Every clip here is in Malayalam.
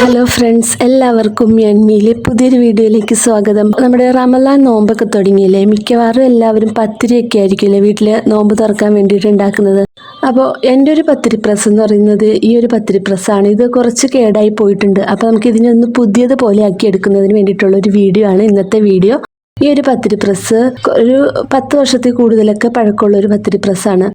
ഹലോ ഫ്രണ്ട്സ് എല്ലാവർക്കും എൻമിയിലെ പുതിയൊരു വീഡിയോയിലേക്ക് സ്വാഗതം. നമ്മുടെ റമലാൻ നോമ്പൊക്കെ തുടങ്ങിയില്ലേ? മിക്കവാറും എല്ലാവരും പത്തിരിയൊക്കെ ആയിരിക്കില്ലേ വീട്ടിൽ നോമ്പ് തുറക്കാൻ വേണ്ടിയിട്ട് ഉണ്ടാക്കുന്നത്? അപ്പോൾ എന്റെ ഒരു പത്തിരി പ്രസ് എന്ന് പറയുന്നത് ഈ ഒരു പത്തിരി പ്രസ്സാണ് ഇത് കുറച്ച് കേടായി പോയിട്ടുണ്ട്. അപ്പോൾ നമുക്ക് ഇതിനൊന്ന് പുതിയത് പോലെ ആക്കി എടുക്കുന്നതിന് വേണ്ടിയിട്ടുള്ള ഒരു വീഡിയോ ആണ് ഇന്നത്തെ വീഡിയോ. ഈ ഒരു പത്തിരി പ്രസ് ഒരു പത്ത് വർഷത്തിൽ കൂടുതലൊക്കെ പഴക്കമുള്ള ഒരു പത്തിരി പ്രസ്സാണ്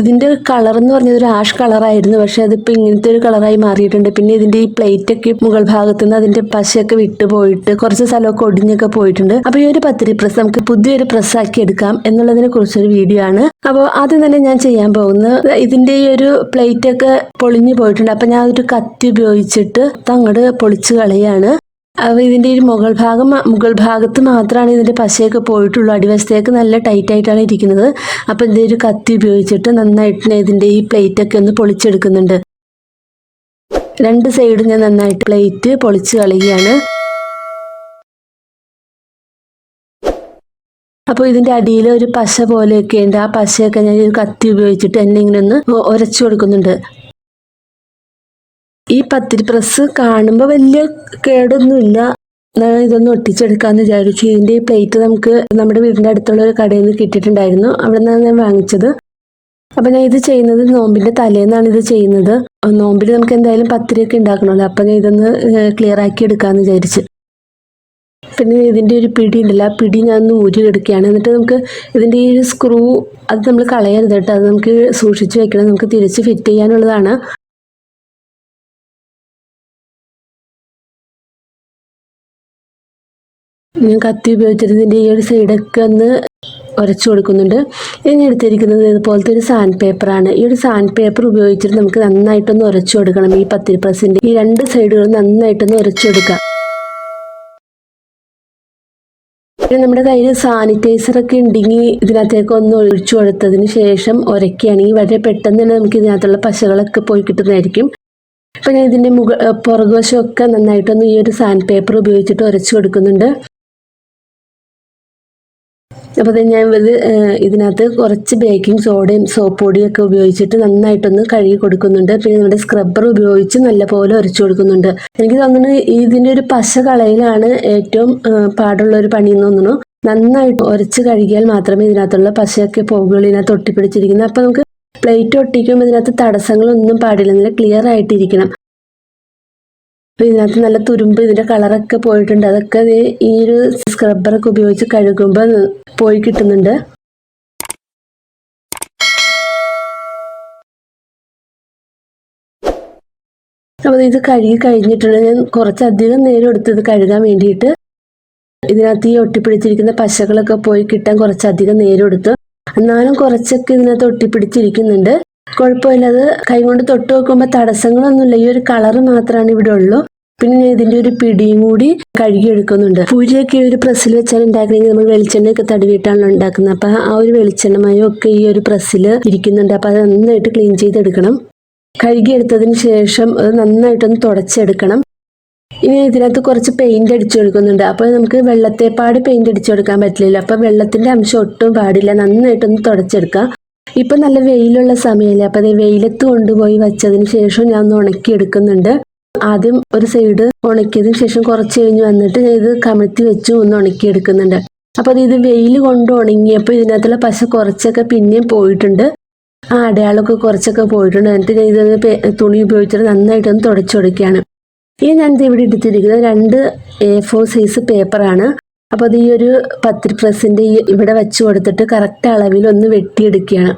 ഇതിന്റെ കളർ എന്ന് പറഞ്ഞത് ഒരു ആഷ് കളറായിരുന്നു പക്ഷേ അതിപ്പോ ഇങ്ങനത്തെ ഒരു കളറായി മാറിയിട്ടുണ്ട്. പിന്നെ ഇതിന്റെ ഈ പ്ലേറ്റ് ഒക്കെ മുകൾ ഭാഗത്ത് നിന്ന് അതിന്റെ പശയൊക്കെ വിട്ടു പോയിട്ട് കുറച്ച് സ്ഥലമൊക്കെ ഒടിഞ്ഞൊക്കെ പോയിട്ടുണ്ട്. അപ്പൊ ഈ ഒരു പത്തിരി പ്രസ് നമുക്ക് പുതിയൊരു പ്രസ് ആക്കി എടുക്കാം എന്നുള്ളതിനെ കുറിച്ചൊരു വീഡിയോ ആണ്. അപ്പോൾ ആദ്യം തന്നെ ഞാൻ ചെയ്യാൻ പോകുന്നത് ഇതിന്റെ ഈ ഒരു പ്ലേറ്റ് ഒക്കെ പൊളിഞ്ഞു പോയിട്ടുണ്ട്. അപ്പൊ ഞാൻ ഒരു കത്തി ഉപയോഗിച്ചിട്ട് അങ്ങോട്ട് പൊളിച്ച് കളയാണ്. അപ്പോൾ ഇതിന്റെ ഒരു മുകൾ ഭാഗം മുകൾ ഭാഗത്ത് മാത്രമാണ് ഇതിന്റെ പശയൊക്കെ പോയിട്ടുള്ളൂ. അടിവശത്തേക്ക് നല്ല ടൈറ്റ് ആയിട്ടാണ് ഇരിക്കുന്നത്. അപ്പോൾ ഇതിന്റെ ഒരു കത്തി ഉപയോഗിച്ചിട്ട് നന്നായിട്ട് ഇതിന്റെ ഈ പ്ലേറ്റ് ഒക്കെ ഒന്ന് പൊളിച്ചെടുക്കുന്നുണ്ട്. രണ്ട് സൈഡും ഞാൻ നന്നായിട്ട് പ്ലേറ്റ് പൊളിച്ച് കളയുകയാണ്. അപ്പോൾ ഇതിന്റെ അടിയിൽ ഒരു പശ പോലെയൊക്കെ ഉണ്ട്. ആ പശയൊക്കെ ഞാൻ ഒരു കത്തി ഉപയോഗിച്ചിട്ട് എന്നെ ഇങ്ങനെ ഒന്ന് ഉരച്ചു കൊടുക്കുന്നുണ്ട്. ഈ പത്തിരി പ്രസ് കാണുമ്പോൾ വലിയ കേടൊന്നുമില്ല. ഇതൊന്ന് ഒട്ടിച്ചെടുക്കാന്ന് വിചാരിച്ചു. ഇതിന്റെ ഈ പ്ലേറ്റ് നമുക്ക് നമ്മുടെ വീടിന്റെ അടുത്തുള്ള ഒരു കടയിൽ നിന്ന് കിട്ടിയിട്ടുണ്ടായിരുന്നു. അവിടെ നിന്നാണ് ഞാൻ വാങ്ങിച്ചത്. അപ്പൊ ഞാൻ ഇത് ചെയ്യുന്നത് നോമ്പിന്റെ തലേന്നാണ് ഇത് ചെയ്യുന്നത്. നോമ്പിൽ നമുക്ക് എന്തായാലും പത്തിരിയൊക്കെ ഉണ്ടാക്കണമല്ലോ അപ്പൊ ഞാൻ ഇതൊന്ന് ക്ലിയർ ആക്കി എടുക്കാന്ന് വിചാരിച്ച്. പിന്നെ ഇതിന്റെ ഒരു പിടി ഉണ്ടല്ലോ. ആ പിടി ഞാൻ ഒന്ന് ഊരി എടുക്കുകയാണ്. എന്നിട്ട് നമുക്ക് ഇതിന്റെ ഈ സ്ക്രൂ അത് നമ്മൾ കളയരുത് കേട്ടോ. അത് നമുക്ക് സൂക്ഷിച്ച് വെക്കണം. നമുക്ക് തിരിച്ച് ഫിറ്റ് ചെയ്യാനുള്ളതാണ്. ഞാൻ കത്തി ഉപയോഗിച്ചിട്ട് ഇതിന്റെ ഈ ഒരു സൈഡൊക്കെ ഒന്ന് ഉരച്ചു കൊടുക്കുന്നുണ്ട്. ഇനി എടുത്തിരിക്കുന്നത് ഇതുപോലത്തെ ഒരു സാൻഡ് പേപ്പറാണ് ഈ ഒരു സാൻഡ് പേപ്പർ ഉപയോഗിച്ചിട്ട് നമുക്ക് നന്നായിട്ടൊന്ന് ഉരച്ചു കൊടുക്കണം. ഈ പത്തിരി പ്രസിന്റെ ഈ രണ്ട് സൈഡുകളും നന്നായിട്ടൊന്ന് ഉരച്ചു കൊടുക്കാം പിന്നെ നമ്മുടെ കയ്യിൽ സാനിറ്റൈസർ ഒക്കെ ഉണ്ടെങ്കിൽ ഇതിനകത്തേക്ക് ഒന്ന് ഒഴിച്ചു കൊടുത്തതിന് ശേഷം ഉരക്കുകയാണെങ്കിൽ വളരെ പെട്ടെന്ന് തന്നെ നമുക്ക് ഇതിനകത്തുള്ള പശകളൊക്കെ പോയി കിട്ടുന്നതായിരിക്കും. അപ്പം ഞാൻ ഇതിന്റെ മുക പുറകുവശമൊക്കെ നന്നായിട്ടൊന്ന് ഈ ഒരു സാൻഡ് പേപ്പർ ഉപയോഗിച്ചിട്ട് ഉരച്ചു കൊടുക്കുന്നുണ്ട്. അപ്പോൾ ഞാൻ ഇത് ഇതിനകത്ത് കുറച്ച് ബേക്കിംഗ് സോഡയും സോപ്പ് പൊടിയൊക്കെ ഉപയോഗിച്ചിട്ട് നന്നായിട്ടൊന്ന് കഴുകി കൊടുക്കുന്നുണ്ട്. പിന്നെ നമ്മുടെ സ്ക്രബ്ബർ ഉപയോഗിച്ച് നല്ലപോലെ ഉരച്ചു കൊടുക്കുന്നുണ്ട്. എനിക്ക് തോന്നുന്നു ഇതിന്റെ ഒരു പശ കളയിലാണ് ഏറ്റവും പാടുള്ള ഒരു പണി എന്ന് തോന്നുന്നു. നന്നായിട്ട് ഉരച്ച് കഴുകിയാൽ മാത്രമേ ഇതിനകത്തുള്ള പശയൊക്കെ പോകുകയുള്ളൂ ഇതിനകത്ത് ഒട്ടിപ്പിടിച്ചിരിക്കുന്നത് അപ്പോൾ നമുക്ക് പ്ലേറ്റ് ഒട്ടിക്കുമ്പോൾ ഇതിനകത്ത് തടസ്സങ്ങളൊന്നും പാടില്ല. നല്ല ക്ലിയർ ആയിട്ടിരിക്കണം. അപ്പൊ ഇതിനകത്ത് നല്ല തുരുമ്പ് ഇതിന്റെ കളറൊക്കെ പോയിട്ടുണ്ട്. അതൊക്കെ ഈ ഒരു സ്ക്രബ്ബറൊക്കെ ഉപയോഗിച്ച് കഴുകുമ്പോൾ പോയി കിട്ടുന്നുണ്ട്. അപ്പോൾ ഇത് കഴുകി കഴിഞ്ഞിട്ടുണ്ട്. ഞാൻ കുറച്ചധികം നേരം എടുത്ത് ഇത് കഴുകാൻ വേണ്ടിയിട്ട്. ഇതിനകത്ത് ഈ ഒട്ടിപ്പിടിച്ചിരിക്കുന്ന പശകളൊക്കെ പോയി കിട്ടാൻ കുറച്ചധികം നേരം എടുത്തു. എന്നാലും കുറച്ചൊക്കെ ഇതിനകത്ത് ഒട്ടിപ്പിടിച്ചിരിക്കുന്നുണ്ട്. കുഴപ്പമില്ല അത് കൈകൊണ്ട് തൊട്ട് നോക്കുമ്പോൾ തടസ്സങ്ങളൊന്നുമില്ല. ഈ ഒരു കളറ് മാത്രമാണ് ഇവിടെ ഉള്ളൂ. പിന്നെ ഞാൻ ഇതിന്റെ ഒരു പിടിയും കൂടി കഴുകിയെടുക്കുന്നുണ്ട്. പൂജയൊക്കെ ഒരു പ്രസ്സിൽ വെച്ചാൽ ഉണ്ടാക്കണമെങ്കിൽ നമ്മൾ വെളിച്ചെണ്ണയൊക്കെ തടിവിട്ടാണല്ലോ ഉണ്ടാക്കുന്നത്. അപ്പൊ ആ ഒരു വെളിച്ചെണ്ണമയം ഒക്കെ ഈ ഒരു പ്രസ്സിൽ ഇരിക്കുന്നുണ്ട്. അപ്പൊ അത് നന്നായിട്ട് ക്ലീൻ ചെയ്തെടുക്കണം. കഴുകിയെടുത്തതിന് ശേഷം അത് നന്നായിട്ടൊന്ന് തുടച്ചെടുക്കണം. ഇനി ഇതിനകത്ത് കുറച്ച് പെയിന്റ് അടിച്ചു കൊടുക്കുന്നുണ്ട്. അപ്പോൾ നമുക്ക് വെള്ളത്തെപ്പാട് പെയിന്റ് അടിച്ചു കൊടുക്കാൻ പറ്റില്ലല്ലോ. അപ്പോൾ വെള്ളത്തിന്റെ അംശം ഒട്ടും പാടില്ല. നന്നായിട്ടൊന്ന് തുടച്ചെടുക്കാം. ഇപ്പൊ നല്ല വെയിലുള്ള സമയമല്ലേ അപ്പൊ അത് വെയിലത്ത് കൊണ്ടുപോയി വെച്ചതിന് ശേഷം ഞാൻ ഒന്ന് ഉണക്കി എടുക്കുന്നുണ്ട്. ആദ്യം ഒരു സൈഡ് ഉണക്കിയതിന് ശേഷം കുറച്ച് കഴിഞ്ഞ് വന്നിട്ട് ഞാൻ ഇത് കമഴ്ത്തി വെച്ച് ഒന്ന് ഉണക്കി എടുക്കുന്നുണ്ട്. അപ്പൊ അത് ഇത് വെയിൽ കൊണ്ട് ഉണങ്ങിയപ്പോൾ ഇതിനകത്തുള്ള പശ കുറച്ചൊക്കെ പിന്നെയും പോയിട്ടുണ്ട്. ആ അടയാളൊക്കെ കുറച്ചൊക്കെ പോയിട്ടുണ്ട്. എന്നിട്ട് ഞാൻ ഇത് തുണി ഉപയോഗിച്ചിട്ട് നന്നായിട്ടൊന്ന് തുടച്ചു കൊടുക്കുകയാണ്. ഇനി ഞാൻ ഇത് ഇവിടെ എടുത്തിരിക്കുന്നത് രണ്ട് എ ഫോർ സൈസ് പേപ്പറാണ് അപ്പോൾ അത് ഈ ഒരു പത്തിരി പ്രസിന്റെ ഈ ഇവിടെ വെച്ച് കൊടുത്തിട്ട് കറക്റ്റ് അളവിൽ ഒന്ന് വെട്ടിയെടുക്കുകയാണ്.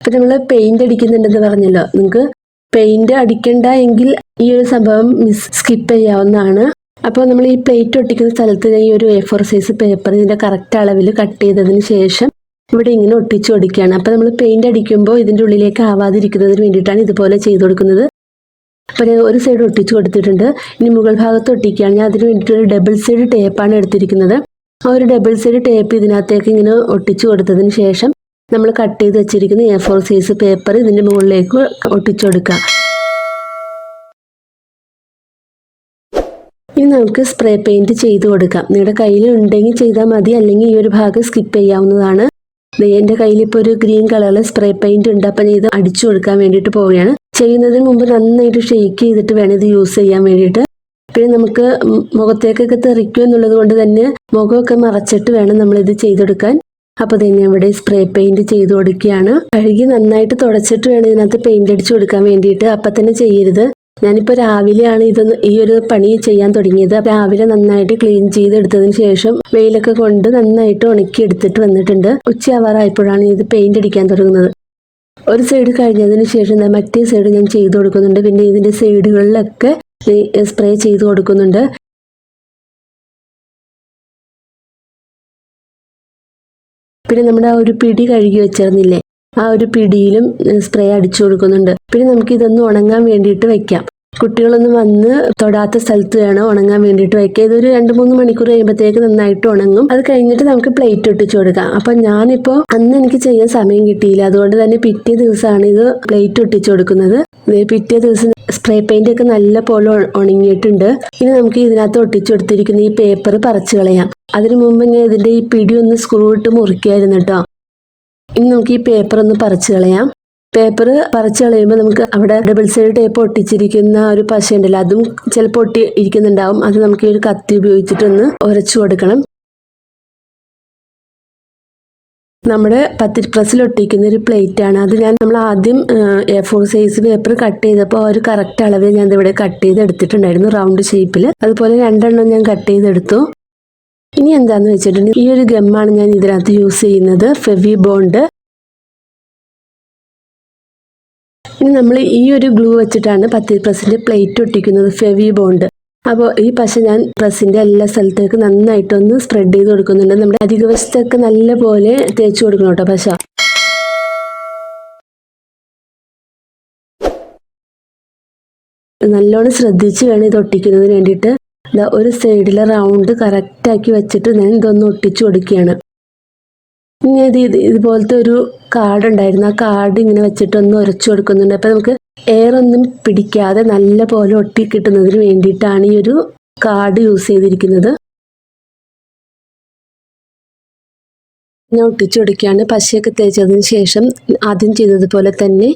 അപ്പോൾ നമ്മൾ പെയിന്റ് അടിക്കുന്നുണ്ടെന്ന് പറഞ്ഞല്ലോ. നിങ്ങൾക്ക് പെയിന്റ് അടിക്കണ്ട എങ്കിൽ ഈ ഒരു സംഭവം മിസ് സ്കിപ്പ് ചെയ്യാവുന്നതാണ്. അപ്പോൾ നമ്മൾ ഈ പ്ലേറ്റ് ഒട്ടിക്കുന്ന സ്ഥലത്ത് ഈ ഒരു എ ഫോർ സൈസ് പേപ്പർ ഇതിന്റെ കറക്റ്റ് അളവിൽ കട്ട് ചെയ്തതിന് ശേഷം ഇവിടെ ഇങ്ങനെ ഒട്ടിച്ചു കൊടുക്കുകയാണ്. അപ്പോൾ നമ്മൾ പെയിന്റ് അടിക്കുമ്പോൾ ഇതിന്റെ ഉള്ളിലേക്ക് ആവാതിരിക്കുന്നതിന് വേണ്ടിയിട്ടാണ് ഇതുപോലെ ചെയ്തു കൊടുക്കുന്നത്. അപ്പോൾ ഞാൻ ഒരു സൈഡ് ഒട്ടിച്ചു കൊടുത്തിട്ടുണ്ട്. ഇനി മുകൾ ഭാഗത്ത് ഒട്ടിക്കുകയാണ്. ഞാൻ അതിന് വേണ്ടിയിട്ട് ഒരു ഡബിൾ സൈഡ് ടേപ്പാണ് എടുത്തിരിക്കുന്നത്. ആ ഒരു ഡബിൾ സൈഡ് ടേപ്പ് ഇതിനകത്തേക്ക് ഇങ്ങനെ ഒട്ടിച്ചു കൊടുത്തതിന് ശേഷം നമ്മൾ കട്ട് ചെയ്ത് വെച്ചിരിക്കുന്ന എ ഫോർ സൈസ് പേപ്പർ ഇതിന്റെ മുകളിലേക്ക് ഒട്ടിച്ചു കൊടുക്കുക. ഇനി നമുക്ക് സ്പ്രേ പെയിന്റ് ചെയ്ത് കൊടുക്കാം. നിങ്ങളുടെ കയ്യിൽ ഉണ്ടെങ്കിൽ ചെയ്താൽ മതി. അല്ലെങ്കിൽ ഈ ഒരു ഭാഗം സ്കിപ്പ് ചെയ്യാവുന്നതാണ്. എന്റെ കയ്യിൽ ഇപ്പോൾ ഒരു ഗ്രീൻ കളറിൽ സ്പ്രേ പെയിന്റ് ഉണ്ട്. അപ്പം ഇത് അടിച്ചു കൊടുക്കാൻ വേണ്ടിയിട്ട് പോവുകയാണ്. ചെയ്യുന്നതിന് മുമ്പ് നന്നായിട്ട് ഷെയ്ക്ക് ചെയ്തിട്ട് വേണം ഇത് യൂസ് ചെയ്യാൻ വേണ്ടിയിട്ട്. പിന്നെ നമുക്ക് മുഖത്തേക്കൊക്കെ തെറിക്കും എന്നുള്ളത് കൊണ്ട് തന്നെ മുഖമൊക്കെ മറച്ചിട്ട് വേണം നമ്മൾ ഇത് ചെയ്തെടുക്കാൻ അപ്പോൾ തന്നെ ഇവിടെ സ്പ്രേ പെയിന്റ് ചെയ്ത് കൊടുക്കുകയാണ്. കഴുകി നന്നായിട്ട് തുടച്ചിട്ട് വേണം ഇതിനകത്ത് പെയിന്റ് അടിച്ചു കൊടുക്കാൻ വേണ്ടിയിട്ട്. അപ്പം തന്നെ ചെയ്യരുത്. ഞാനിപ്പോൾ രാവിലെയാണ് ഇതൊന്ന് ഈ ഒരു പണി ചെയ്യാൻ തുടങ്ങിയത്. രാവിലെ നന്നായിട്ട് ക്ലീൻ ചെയ്തെടുത്തതിന് ശേഷം വെയിലൊക്കെ കൊണ്ട് നന്നായിട്ട് ഉണക്കി എടുത്തിട്ട് വന്നിട്ടുണ്ട്. ഉച്ചയാവാറായപ്പോഴാണ് ഇത് പെയിന്റ് അടിക്കാൻ തുടങ്ങുന്നത്. ഒരു സൈഡ് കഴിഞ്ഞതിന് ശേഷം മറ്റേ സൈഡ് ഞാൻ ചെയ്ത് കൊടുക്കുന്നുണ്ട്. പിന്നെ ഇതിന്റെ സൈഡുകളിലൊക്കെ സ്പ്രേ ചെയ്ത് കൊടുക്കുന്നുണ്ട്. പിന്നെ നമ്മുടെ ആ ഒരു പിടി കഴുകി വെച്ചിരുന്നില്ലേ ആ ഒരു പിടിയിലും സ്പ്രേ അടിച്ചു കൊടുക്കുന്നുണ്ട്. പിന്നെ നമുക്ക് ഇതൊന്ന് ഉണങ്ങാൻ വേണ്ടിയിട്ട് വെക്കാം. കുട്ടികളൊന്നും വന്ന് തൊടാത്ത സ്ഥലത്ത് വേണം ഉണങ്ങാൻ വേണ്ടിയിട്ട് വെക്കുക ഇതൊരു രണ്ട് മൂന്ന് മണിക്കൂർ കഴിയുമ്പോഴത്തേക്ക് നന്നായിട്ട് ഉണങ്ങും. അത് കഴിഞ്ഞിട്ട് നമുക്ക് പ്ലേറ്റ് ഒട്ടിച്ചു കൊടുക്കാം. അപ്പൊ ഞാനിപ്പോ അന്ന് എനിക്ക് ചെയ്യാൻ സമയം കിട്ടിയില്ല. അതുകൊണ്ട് തന്നെ പിറ്റേ ദിവസമാണ് ഇത് പ്ലേറ്റ് ഒട്ടിച്ചു കൊടുക്കുന്നത്. പിറ്റേ ദിവസം സ്പ്രേ പെയിന്റ് ഒക്കെ നല്ല പോലെ ഉണങ്ങിയിട്ടുണ്ട്. ഇനി നമുക്ക് ഇതിനകത്ത് ഒട്ടിച്ചു കൊടുത്തിരിക്കുന്ന ഈ പേപ്പർ പറിച്ചു കളയാം. അതിനു മുമ്പ് ഞാൻ ഇതിന്റെ ഈ പിടി ഒന്ന് സ്ക്രൂ ഇട്ട് മുറിക്കായിരുന്നു കേട്ടോ ഇനി നമുക്ക് ഈ പേപ്പർ ഒന്ന് പറിച്ചു കളയാം. പേപ്പർ പറിച്ചു കളയുമ്പോൾ നമുക്ക് അവിടെ ഡബിൾ സൈഡ് ടേപ്പ് ഒട്ടിച്ചിരിക്കുന്ന ഒരു പശ ഉണ്ടല്ലോ അതും ചിലപ്പോൾ ഒട്ടി ഇരിക്കുന്നുണ്ടാവും. അത് നമുക്ക് ഈ ഒരു കത്തി ഉപയോഗിച്ചിട്ടൊന്ന് ഉരച്ചു കൊടുക്കണം. നമ്മുടെ പത്തിരി പ്രസ്സിൽ ഒട്ടിക്കുന്ന ഒരു പ്ലേറ്റ് ആണ്. അത് ഞാൻ നമ്മൾ ആദ്യം A four size paper cut ചെയ്തപ്പോൾ ഒരു കറക്റ്റ് അളവിൽ ഞാൻ ഇവിടെ കട്ട് ചെയ്ത് എടുത്തിട്ടുണ്ടായിരുന്നു റൗണ്ട് ഷേപ്പിൽ അതുപോലെ രണ്ടെണ്ണം ഞാൻ കട്ട് ചെയ്തെടുത്തു. ഇനി എന്താന്ന് വെച്ചിട്ടുണ്ടെങ്കിൽ ഈ ഒരു ഗമ്മാണ് ഞാൻ ഇതിനകത്ത് യൂസ് ചെയ്യുന്നത് ഫെവി ബോണ്ട് ഇനി നമ്മൾ ഈ ഒരു ഗ്ലൂ വെച്ചിട്ടാണ് പത്തിരി പ്രസിന്റെ പ്ലേറ്റ് ഒട്ടിക്കുന്നത് ഫെവി ബോണ്ട് അപ്പോൾ ഈ പശ ഞാൻ പ്രസ്സിന്റെ എല്ലാ സ്ഥലത്തേക്ക് നന്നായിട്ടൊന്ന് സ്പ്രെഡ് ചെയ്ത് കൊടുക്കുന്നുണ്ട്. നമ്മുടെ അധിക വശത്തൊക്കെ നല്ല പോലെ തേച്ച് കൊടുക്കണം കേട്ടോ പശ. നല്ലോണം ശ്രദ്ധിച്ച് വേണം ഇത് ഒട്ടിക്കുന്നതിന് വേണ്ടിയിട്ട്. ഒരു സൈഡിലെ റൗണ്ട് കറക്റ്റാക്കി വെച്ചിട്ട് ഞാൻ ഇതൊന്ന് ഒട്ടിച്ചു കൊടുക്കുകയാണ്. ഇനി ഇത് ഇത് ഇതുപോലത്തെ ഒരു കാർഡ് ഉണ്ടായിരുന്നു. ആ കാർഡ് ഇങ്ങനെ വെച്ചിട്ട് ഒന്ന് ഉരച്ചു കൊടുക്കുന്നുണ്ട്. അപ്പം നമുക്ക് എയർ ഒന്നും പിടിക്കാതെ നല്ല പോലെ ഒട്ടി കിട്ടുന്നതിന് വേണ്ടിയിട്ടാണ് ഈ ഒരു കാർഡ് യൂസ് ചെയ്തിരിക്കുന്നത്. ഞാൻ ഒട്ടിച്ചു കൊടുക്കുകയാണ്. പശയൊക്കെ തേച്ചതിന് ശേഷം ആദ്യം ചെയ്തതുപോലെ തന്നെ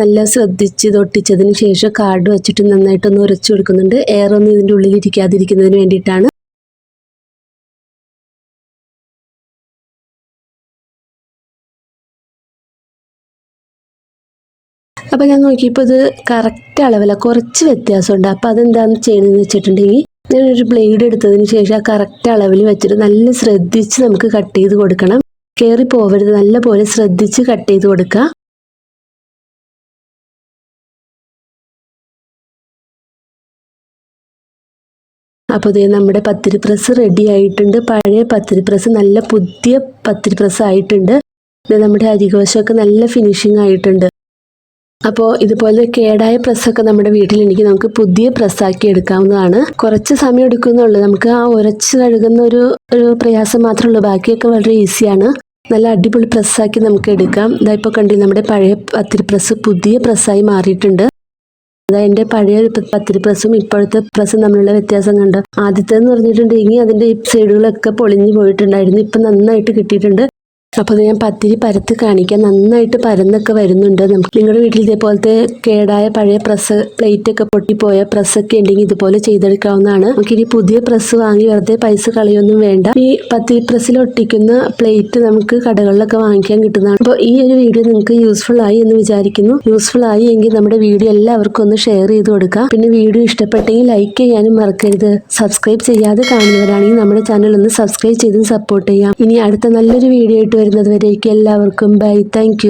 നല്ല ശ്രദ്ധിച്ച് ഇത് ഒട്ടിച്ചതിന് ശേഷം കാർഡ് വെച്ചിട്ട് നന്നായിട്ടൊന്ന് ഉരച്ചു കൊടുക്കുന്നുണ്ട്. എയർ ഒന്നും ഇതിന്റെ ഉള്ളിൽ ഇരിക്കാതിരിക്കുന്നതിന് വേണ്ടിയിട്ടാണ്. അപ്പം ഞാൻ നോക്കിയപ്പോൾ ഇത് കറക്റ്റ് അളവില്ല കുറച്ച് വ്യത്യാസമുണ്ട്. അപ്പം അതെന്താണെന്ന് ചെയ്യണമെന്ന് വെച്ചിട്ടുണ്ടെങ്കിൽ ഞാനൊരു ബ്ലേഡ് എടുത്തതിന് ശേഷം ആ കറക്റ്റ് അളവിൽ വെച്ചിട്ട് നല്ല ശ്രദ്ധിച്ച് നമുക്ക് കട്ട് ചെയ്ത് കൊടുക്കണം. കയറി പോവരുത് നല്ല പോലെ ശ്രദ്ധിച്ച് കട്ട് ചെയ്ത് കൊടുക്കുക. അപ്പോൾ ഇതേ നമ്മുടെ പത്തിരി പ്രസ് റെഡി ആയിട്ടുണ്ട്. പഴയ പത്തിരി പ്രസ് നല്ല പുതിയ പത്തിരി പ്രസ് ആയിട്ടുണ്ട് നമ്മുടെ അരികോശമൊക്കെ നല്ല ഫിനിഷിംഗ് ആയിട്ടുണ്ട്. അപ്പോൾ ഇതുപോലെ കേടായ പ്രസ്സൊക്കെ നമ്മുടെ വീട്ടിലുണ്ടെങ്കിൽ നമുക്ക് പുതിയ പ്രസ്സാക്കി എടുക്കാവുന്നതാണ്. കുറച്ച് സമയം എടുക്കുന്നുള്ളൂ. നമുക്ക് ആ ഉരച്ച് കഴുകുന്ന ഒരു ഒരു പ്രയാസം മാത്രമേ ഉള്ളൂ ബാക്കിയൊക്കെ വളരെ ഈസിയാണ്. നല്ല അടിപൊളി പ്രസ്സാക്കി നമുക്ക് എടുക്കാം. ഇതാ ഇപ്പോൾ കണ്ടി നമ്മുടെ പഴയ പത്തിരി പ്രസ് പുതിയ പ്രസ്സായി മാറിയിട്ടുണ്ട്. അതായത് എന്റെ പഴയ പത്തിരി പ്രസ്സും ഇപ്പോഴത്തെ പ്രസ്സും തമ്മിലുള്ള വ്യത്യാസം കണ്ട്? ആദ്യത്തേന്ന് പറഞ്ഞിട്ടുണ്ടെങ്കിൽ അതിന്റെ സൈഡുകളൊക്കെ പൊളിഞ്ഞു പോയിട്ടുണ്ടായിരുന്നു. ഇപ്പം നന്നായിട്ട് കിട്ടിയിട്ടുണ്ട്. അപ്പോൾ ഞാൻ പത്തിരി പരത്ത് കാണിക്കാം. നന്നായിട്ട് പരന്നൊക്കെ വരുന്നുണ്ട്. നമുക്ക് നിങ്ങളുടെ വീട്ടിൽ ഇതേപോലത്തെ കേടായ പഴയ പ്രസ് പ്ലേറ്റ് ഒക്കെ പൊട്ടിപ്പോയ പ്രസ്സൊക്കെ ഉണ്ടെങ്കിൽ ഇതുപോലെ ചെയ്തെടുക്കാവുന്നതാണ്. നമുക്കിനി പുതിയ പ്രസ് വാങ്ങി വെറുതെ പൈസ കളയൊന്നും വേണ്ട. ഈ പത്തിരി പ്രസ്സിൽ ഒട്ടിക്കുന്ന പ്ലേറ്റ് നമുക്ക് കടകളിലൊക്കെ വാങ്ങിക്കാൻ കിട്ടുന്നതാണ്. അപ്പോൾ ഈ ഒരു വീഡിയോ നിങ്ങൾക്ക് യൂസ്ഫുൾ ആയി എന്ന് വിചാരിക്കുന്നു. യൂസ്ഫുൾ ആയി എങ്കിൽ നമ്മുടെ വീഡിയോ എല്ലാവർക്കും ഒന്ന് ഷെയർ ചെയ്ത് കൊടുക്കുക പിന്നെ വീഡിയോ ഇഷ്ടപ്പെട്ടെങ്കിൽ ലൈക്ക് ചെയ്യാനും മറക്കരുത്. സബ്സ്ക്രൈബ് ചെയ്യാതെ കാണുന്നവരാണെങ്കിൽ നമ്മുടെ ചാനൽ ഒന്ന് സബ്സ്ക്രൈബ് ചെയ്തും സപ്പോർട്ട് ചെയ്യാം. ഇനി അടുത്ത നല്ലൊരു വീഡിയോ ആയിട്ട് വരുന്നത് വരേക്ക് എല്ലാവർക്കും ബൈ താങ്ക്